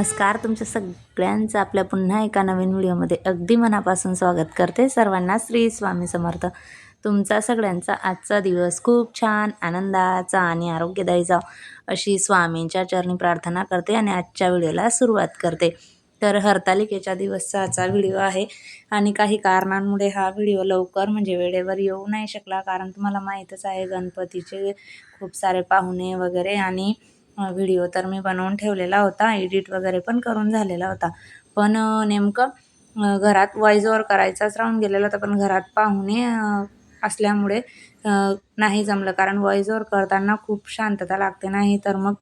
नमस्कार. तुमच्या सगळ्यांचं आपल्या पुन्हा एका नवीन व्हिडिओमध्ये अगदी मनापासून स्वागत करते सर्वांना श्री स्वामी समर्थ. तुमचा सगळ्यांचा आजचा दिवस खूप छान आनंदाचा आणि आरोग्यदायी जाव अशी स्वामींच्या चरणी प्रार्थना करते आणि आजच्या व्हिडिओला सुरुवात करते. तर हरतालिकेच्या दिवसचा आजचा व्हिडिओ आहे आणि काही कारणांमुळे हा व्हिडिओ लवकर म्हणजे वेळेवर येऊ नाही शकला. कारण तुम्हाला माहीतच आहे गणपतीचे खूप सारे पाहुणे वगैरे आणि व्हिडिओ तर मी बनवून ठेवलेला होता एडिट वगैरे पण करून झालेला होता. पण नेमकं घरात वॉइस ओवर करायचाच राहून गेलेला होता पण घरात पाहुणे असल्यामुळे नाही जमलं. कारण वॉईज ओवर करताना खूप शांतता लागते नाही तर मग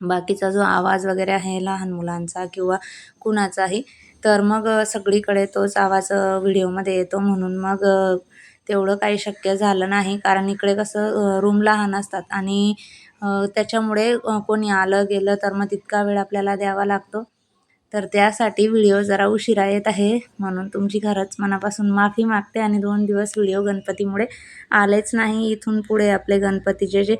बाकीचा जो आवाज वगैरे आहे लहान मुलांचा किंवा कुणाचाही तर मग सगळीकडे तोच आवाज व्हिडिओमध्ये येतो. म्हणून मग तेवढं काही शक्य झालं नाही. कारण इकडे कसं रूम लहान असतात आणि त्याच्यामुळे कोणी आलं गेलं तर मग तितका वेळ आपल्याला द्यावा लागतो. तर त्यासाठी व्हिडिओ जरा उशिरा येत आहे. म्हणून तुमची खरंच मनापासून माफी मागते आणि दोन दिवस व्हिडिओ गणपतीमुळे आलेच नाही. इथून पुढे आपले गणपतीचे जे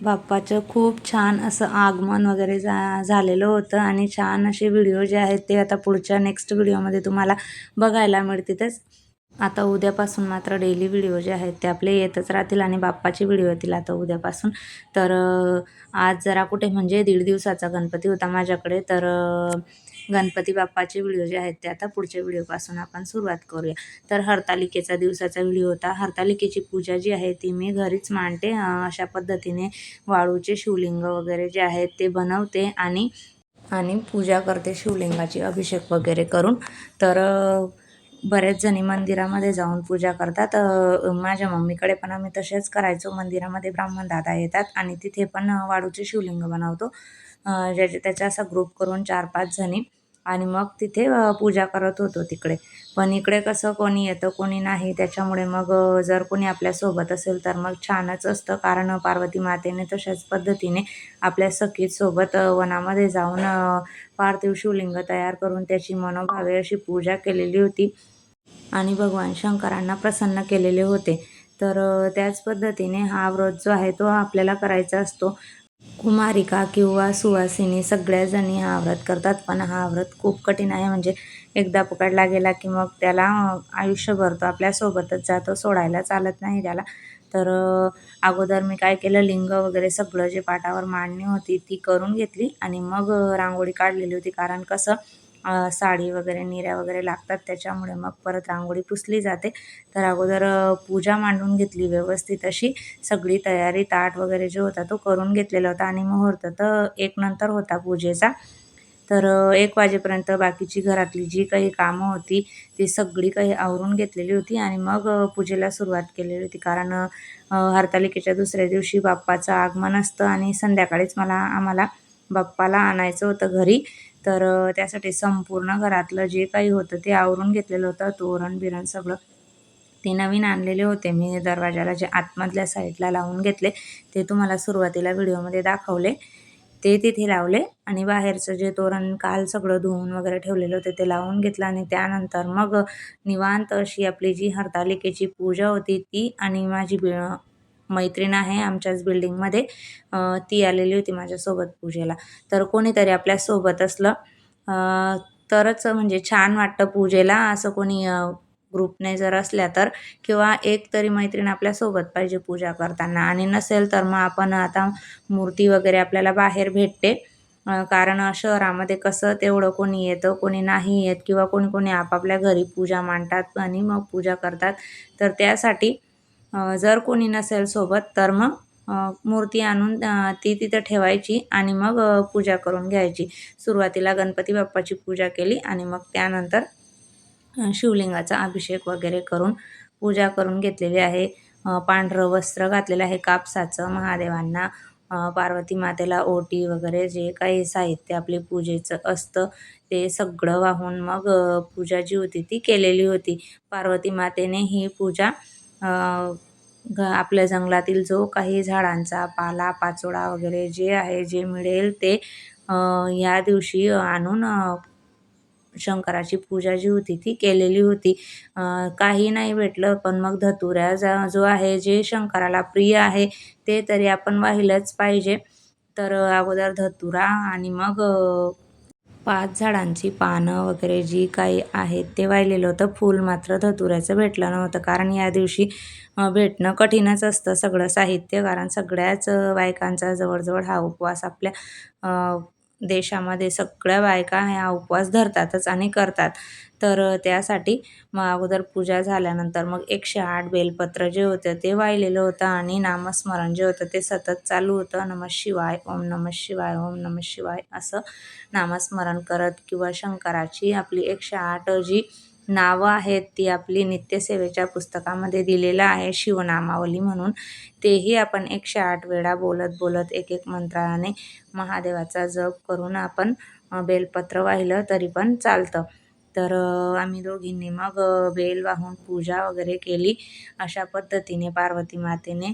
बाप्पाचं खूप छान असं आगमन वगैरे जा झालेलं होतं आणि छान असे व्हिडिओ जे आहेत ते आता पुढच्या नेक्स्ट व्हिडिओमध्ये तुम्हाला बघायला मिळतीलच. आता उद्यापासून मात्र डेली व्हिडिओ जे आहेत ते आपले येतच राहतील आणि बाप्पाचे व्हिडिओ येतील आता उद्यापासून. तर आज जरा कुठे म्हणजे दीड दिवसाचा गणपती होता माझ्याकडे. तर गणपती बाप्पाचे व्हिडिओ जे आहेत ते आता पुढच्या व्हिडिओपासून आपण सुरुवात करूया. तर हरतालिकेचा दिवसाचा व्हिडिओ होता. हरतालिकेची पूजा जी आहे ती मी घरीच मांडते. अशा पद्धतीने वाळूचे शिवलिंग वगैरे जे आहेत ते बनवते आणि आणि पूजा करते शिवलिंगाची अभिषेक वगैरे करून. तर बरेच जणी मंदिरामध्ये जाऊन पूजा करतात. माझ्या मम्मीकडे पण आम्ही तसेच करायचो. मंदिरामध्ये ब्राह्मण दादा येतात आणि तिथे पण वाळूचे शिवलिंग बनवतो. ज्याच्या त्याचा असा ग्रुप करून चार पाच जणी आणि मग तिथे पूजा करत होतो तिकडे. पण इकडे कसं कोणी येतं कोणी नाही त्याच्यामुळे मग जर कोणी आपल्यासोबत असेल तर मग छानच असतं. कारण पार्वती मातेने तशाच पद्धतीने आपल्या सखीसोबत वनामध्ये जाऊन पार्थिव शिवलिंग तयार करून त्याची मनोभावे अशी पूजा केलेली होती. आणि भगवान शंकरांना प्रसन्न केलेले होते. तर त्याच पद्धतीने हा व्रत जो आहे तो आपल्याला करायचा असतो. कुमारिका किंवा सुवासिनी सगळ्याजणी हा व्रत करतात पण हा व्रत खूप कठीण आहे. म्हणजे एकदा पकडला गेला की मग त्याला आयुष्यभर तो आपल्यासोबतच जातो सोडायला चालत नाही त्याला. तर अगोदर मी काय केलं लिंग वगैरे सगळं जे पाटावर मांडणी होती ती करून घेतली आणि मग रांगोळी काढलेली होती. कारण कसं साडी वगैरे निऱ्या वगैरे लागतात त्याच्यामुळे मग परत रांगोळी पुसली जाते. तर अगोदर पूजा मांडून घेतली व्यवस्थित अशी. सगळी तयारी ताट वगैरे जो होता तो करून घेतलेला होता आणि मुहूर्त तर एक नंतर होता पूजेचा. तर एक वाजेपर्यंत बाकीची घरातली जी काही कामं होती ती सगळी काही आवरून घेतलेली होती आणि मग पूजेला सुरुवात केलेली होती. कारण हरतालिकेच्या दुसऱ्या दिवशी बाप्पाचं आगमन असतं आणि संध्याकाळीच मला आम्हाला बाप्पाला आणायचं होतं घरी. तर त्यासाठी संपूर्ण घरातलं जे काही होतं ते आवरून घेतलेलं होतं. तोरण बिरण सगळं ते नवीन आणलेले होते. मी दरवाजाला जे आतमधल्या साईडला लावून घेतले ते तुम्हाला सुरुवातीला व्हिडिओमध्ये दाखवले. ते तिथे लावले आणि बाहेरचं जे तोरण काल सगळं धुवून वगैरे ठेवलेलं होते ते लावून घेतलं आणि त्यानंतर मग निवांत अशी आपली जी हरतालिकेची पूजा होती ती आणि माझी मैत्रीण आहे आमच्याच बिल्डिंगमध्ये. ती आलेली होती माझ्यासोबत पूजेला. तर कोणीतरी आपल्यासोबत असलं तरच म्हणजे छान वाटतं पूजेला. असं कोणी ग्रुपने जर असल्या तर किंवा एक तरी मैत्रीण आपल्यासोबत पाहिजे पूजा करताना. आणि नसेल तर मग आपण आता मूर्ती वगैरे आपल्याला बाहेर भेटते. कारण शहरामध्ये कसं तेवढं कोणी येतं कोणी नाही येत किंवा कोणी कोणी आपापल्या घरी पूजा मांडतात आणि मग पूजा करतात. तर त्यासाठी जर कोणी नसेल सोबत तर मग मूर्ती आणून ती तिथं ठेवायची आणि मग पूजा करून घ्यायची. सुरुवातीला गणपती बाप्पाची पूजा केली आणि मग त्यानंतर शिवलिंगाचा अभिषेक वगैरे करून पूजा करून घेतलेली आहे. पांढरं वस्त्र घातलेलं आहे कापसाचं महादेवांना पार्वती मातेला ओटी वगैरे जे काही साहित्य आपले पूजेचं असतं ते सगळं वाहून मग पूजा जी होती ती केलेली होती. पार्वती मातेने ही पूजा घ आपल्या जंगलातील जो काही झाडांचा पाला पाचोळा वगैरे जे आहे जे मिळेल ते या दिवशी आणून शंकराची पूजा जी होती ती केलेली होती. काही नाही भेटलं पण मग धतुऱ्या जा जो आहे जे शंकराला प्रिय आहे ते तरी आपण वाहिलंच पाहिजे. तर अगोदर धतुरा आणि मग पाच झाडांची पानं वगैरे जी काही आहेत ते वाहिलेलं होतं. फूल मात्र धतुऱ्याचं भेटलं नव्हतं. कारण या दिवशी भेटणं कठीणच असतं सगळं साहित्य कारण सगळ्याच बायकांचा जवळजवळ हा उपवास आपल्या देशामध्ये सगळ्या बायका ह्या उपवास धरतातच आणि करतात. तर त्यासाठी मग अगोदर पूजा झाल्यानंतर मग एकशे आठ बेलपत्र जे होतं ते वाहिलेलं होतं आणि नामस्मरण जे होतं ते सतत चालू होतं. नमः शिवाय ओम नमः शिवाय ओम नमः शिवाय असं नामस्मरण करत किंवा शंकराची आपली एकशे आठ जी नावं आहेत ती आपली नित्यसेवेच्या पुस्तकामध्ये दिलेलं आहे शिवनामावली म्हणून. तेही आपण एकशे आठ वेळा बोलत बोलत एक एक मंत्राने महादेवाचा जप करून आपण बेलपत्र वाहिलं तरी पण चालतं. तर आम्ही दोघींनी मग बेल वाहून पूजा वगैरे केली. अशा पद्धतीने पार्वती मातेने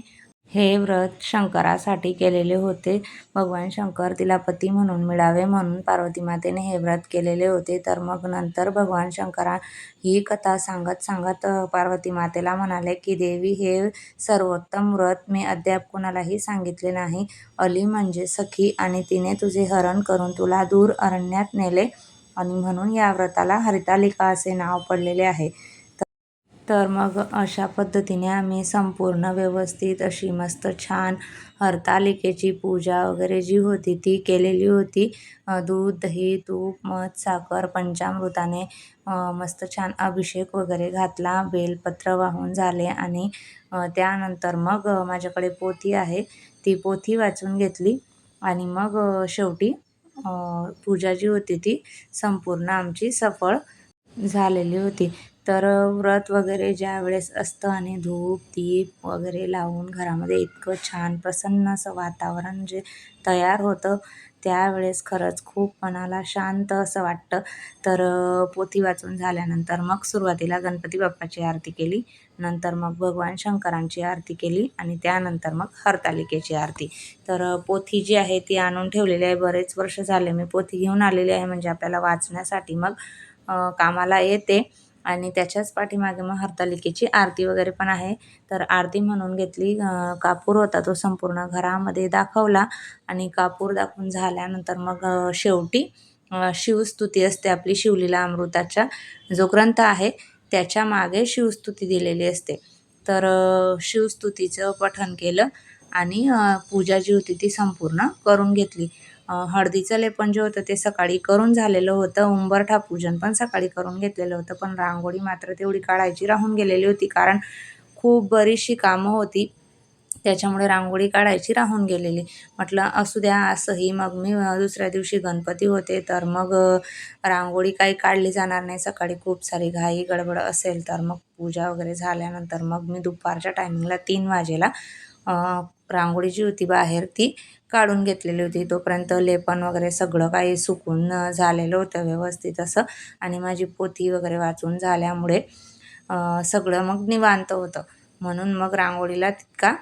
हे व्रत शंकरासाठी केलेले होते. भगवान शंकर तिला पती म्हणून मिळावे म्हणून पार्वती मातेने हे व्रत केलेले होते. तर मग नंतर भगवान शंकरा ही कथा सांगत सांगत पार्वतीमातेला पार्वती मातेला म्हणाले की देवी हे सर्वोत्तम व्रत मी अद्याप कुणालाही सांगितले नाही. अली म्हणजे सखी आणि तिने तुझे हरण करून तुला दूर अरण्यात नेले आणि म्हणून या व्रताला हरितालिका असे नाव पडलेले आहे. तर मग अशा पद्धतीने आम्ही संपूर्ण व्यवस्थित अशी मस्त छान हरतालिकेची पूजा वगैरे जी होती ती केलेली होती. दूध दही तूप मध साखर पंचामृताने मस्त छान अभिषेक वगैरे घातला बेलपत्र वाहून झाले आणि त्यानंतर मग माझ्याकडे पोथी आहे. ती पोथी वाचून घेतली आणि मग शेवटी पूजा जी होती ती संपूर्ण आमची सफळ झालेली होती. तर व्रत वगैरे ज्यावेळेस असतं आणि धूप दीप वगैरे लावून घरामध्ये इतकं छान प्रसन्न असं वातावरण जे तयार होतं त्यावेळेस खरंच खूप मनाला शांत असं वाटतं. तर पोथी वाचून झाल्यानंतर मग सुरुवातीला गणपती बाप्पाची आरती केली नंतर मग भगवान शंकरांची आरती केली आणि त्यानंतर मग हरतालिकेची आरती. तर पोथी जी आहे ती आणून ठेवलेली आहे. बरेच वर्ष झाले मी पोथी घेऊन आलेली आहे म्हणजे आपल्याला वाचण्यासाठी मग कामाला येते. आणि त्याच्याच पाठीमागे मग हरतालिकेची आरती वगैरे पण आहे. तर आरती म्हणून घेतली कापूर होता तो संपूर्ण घरामध्ये दाखवला आणि कापूर दाखवून झाल्यानंतर मग शेवटी शिवस्तुती असते आपली शिवलीला अमृताच्या. जो ग्रंथ आहे त्याच्यामागे शिवस्तुती दिलेली असते. तर शिवस्तुतीचं पठण केलं आणि पूजा जी होती ती संपूर्ण करून घेतली. हळदीचं लेपन जे होतं ते सकाळी करून झालेलं होतं. उंबरठा पूजन पण सकाळी करून घेतलेलं होतं. पण रांगोळी मात्र तेवढी काढायची राहून गेलेली होती कारण खूप बरीचशी कामं होती. त्याच्यामुळे रांगोळी काढायची राहून गेलेली. म्हटलं असू द्या असंही मग मी दुसऱ्या दिवशी गणपती होते तर मग रांगोळी काही काढली जाणार नाही. सकाळी खूप सारी घाई गडबड असेल तर मग पूजा वगैरे झाल्यानंतर मग मी दुपारच्या टायमिंगला तीन वाजेला रांगोळी जी होती बाहेर ती काढून घेतलेली होती. तोपर्यंत लेपन वगैरे सगळं काही सुकून झालेलं होतं व्यवस्थित असं. आणि माझी पोथी वगैरे वाचून झाल्यामुळे सगळं मग निवांत होतं. म्हणून मग रांगोळीला तितका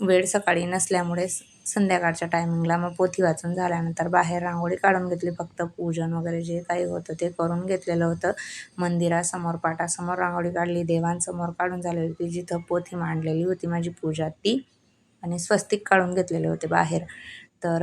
वेळ सकाळी नसल्यामुळे संध्याकाळच्या टायमिंगला मग पोथी वाचून झाल्यानंतर बाहेर रांगोळी काढून घेतली. फक्त पूजन वगैरे जे काही होतं ते करून घेतलेलं होतं. मंदिरासमोर पाटासमोर रांगोळी काढली. देवांसमोर काढून झालेली होती. जिथं पोथी मांडलेली होती माझी पूजा ती. आणि स्वस्तिक काढून घेतलेले होते बाहेर. तर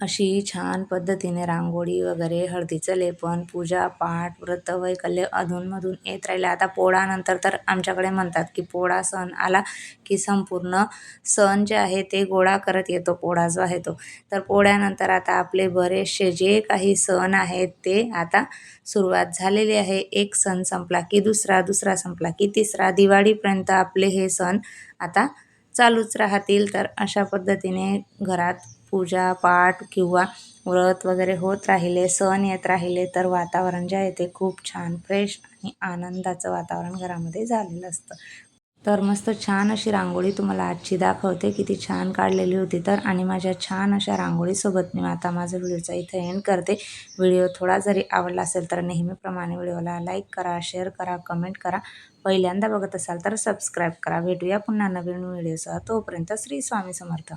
अशी छान पद्धतीने रांगोळी वगैरे हळदीचं लेपन पूजा पाठ व्रत वैकल्य अधूनमधून येत राहिले. आता पोळानंतर तर आमच्याकडे म्हणतात की पोळा सण आला की संपूर्ण सण जे आहे ते गोळा करत येतो पोळा जो आहे तो. तर पोळ्यानंतर आता आपले बरेचसे जे काही सण आहेत ते आता सुरुवात झालेली आहे. एक सण संपला की दुसरा दुसरा संपला की तिसरा. दिवाळीपर्यंत आपले हे सण आता चालूच राहतील तर अशा पद्धतीने घरात पूजा पाठ किंवा व्रत वगैरे होत राहिले सण येत राहिले तर वातावरण जे आहे ते खूप छान फ्रेश आणि आनंदाचं वातावरण घरामध्ये झालेलं असतं. तर मस्त छान अशी रांगोळी तुम्हाला आजची दाखवते. किती छान काढलेली होती तर. आणि माझ्या छान अशा रांगोळीसोबत मी आता माझा व्हिडिओचा इथं एंड करते. व्हिडिओ थोडा जरी आवडला असेल तर नेहमीप्रमाणे व्हिडिओला लाईक करा शेअर करा कमेंट करा. पहिल्यांदा बघत असाल तर सबस्क्राईब करा. भेटूया पुन्हा नवीन व्हिडिओसह. तोपर्यंत श्री स्वामी समर्थ.